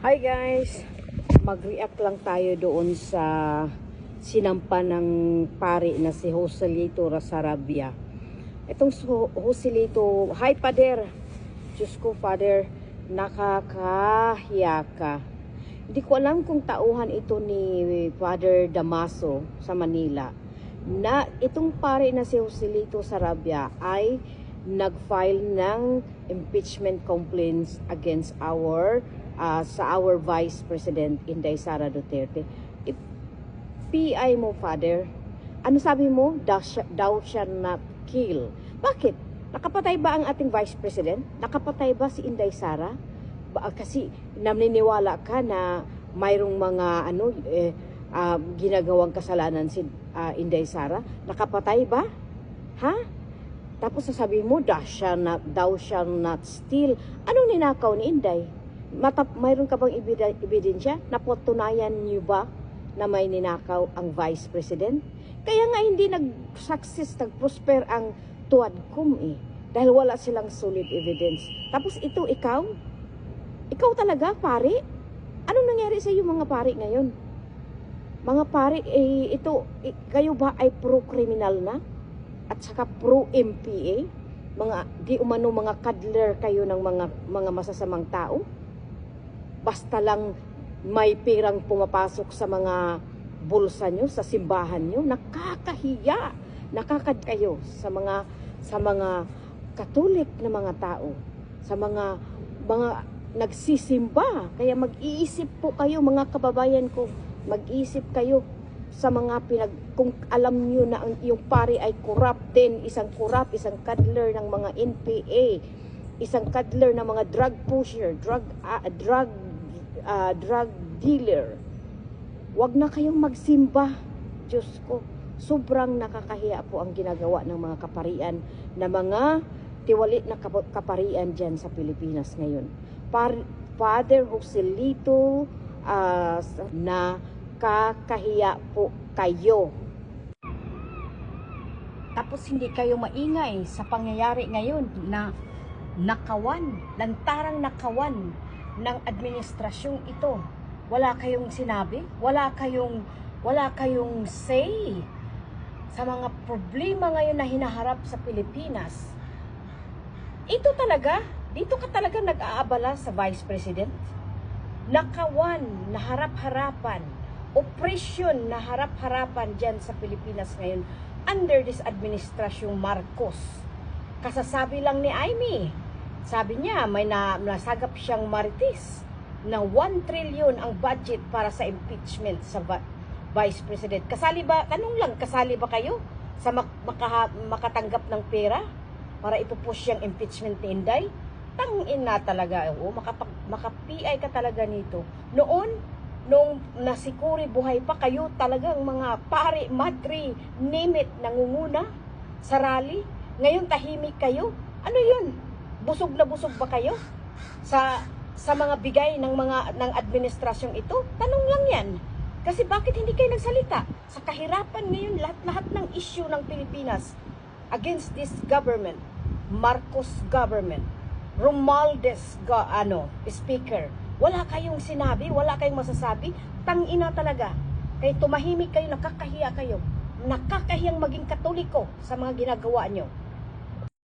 Hi guys! Mag-react lang tayo doon sa sinampa ng pari na si Joselito Rasarabia. Itong Joselito, hi Pader! Diyos ko, Father, nakakahiya ka. Hindi ko alam kung tauhan ito ni Father Damaso sa Manila na itong pare na si Joselito Sarabia ay nag-file ng impeachment complaints against our uh, sa our Vice President Inday Sara Duterte. I- PI mo, Father. Ano sabi mo? Thou, sh- shall not kill. Bakit? Nakapatay ba ang ating Vice President? Nakapatay ba si Inday Sara? Kasi naniniwala ka na mayroong mga ano eh, ah, ginagawang kasalanan si ah, Inday Sara? Nakapatay ba? Ha? Tapos sasabihin mo, thou shall not, thou shall not steal. Anong ninakaw ni Inday? Matap, mayroon ka bang ebidensya? Napotunayan niyo ba na may ninakaw ang Vice President? Kaya nga hindi nag-success, nag-prosper ang Tuadcom eh. Dahil wala silang solid evidence. Tapos ito, ikaw? Ikaw talaga, pare? Anong nangyari sa iyo mga pare ngayon? Mga pare, eh, ito, eh, kayo ba ay pro-criminal na? At saka pro-MPA? Mga, di umano mga cuddler kayo ng mga, mga masasamang tao? Basta lang may pirang pumapasok sa mga bulsa nyo, sa simbahan nyo, nakakahiya. Nakakad kayo sa mga sa mga katolik na mga tao, sa mga mga nagsisimba. Kaya mag-iisip po kayo mga kababayan ko, mag-iisip kayo sa mga pinag kung alam niyo na ang yung pare ay corrupt din, isang corrupt, isang cuddler ng mga NPA, isang cuddler ng mga drug pusher, drug ah, drug ah, drug dealer. Huwag na kayong magsimba. Diyos ko, sobrang nakakahiya po ang ginagawa ng mga kaparian na mga tiwali na kap- kaparian dyan sa Pilipinas ngayon. Par- Father Joselito ah, na kakahiya po kayo. Tapos hindi kayo maingay sa pangyayari ngayon na nakawan, lantarang nakawan ng administrasyong ito. Wala kayong sinabi, wala kayong wala kayong say sa mga problema ngayon na hinaharap sa Pilipinas. Ito talaga, dito ka talaga nag-aabala sa Vice President. Nakawan, na harap-harapan, opresyon na harap-harapan dyan sa Pilipinas ngayon under this administrasyong Marcos. Kasasabi lang ni Amy, sabi niya may na, nasagap siyang marites na 1 trillion ang budget para sa impeachment sa Vice President. Kasali ba, tanong lang, kasali ba kayo sa mak- makaha- makatanggap ng pera para ipupush yung impeachment ni Inday? Tangin na talaga, oh, makapag, maka-PI ka talaga nito. Noon, nung nasikuri buhay pa kayo talagang mga pare, matri, name it, nangunguna sa rally. Ngayon tahimik kayo. Ano yun? Busog na busog ba kayo? Sa sa mga bigay ng mga ng administrasyong ito? Tanong lang 'yan. Kasi bakit hindi kayo nagsalita? Sa kahirapan ngayon, lahat-lahat ng issue ng Pilipinas against this government, Marcos government, Romualdez ga, ano, speaker. Wala kayong sinabi, wala kayong masasabi. Tangina talaga. Kaya tumahimik kayo, nakakahiya kayo. Nakakahiyang maging katoliko sa mga ginagawa nyo.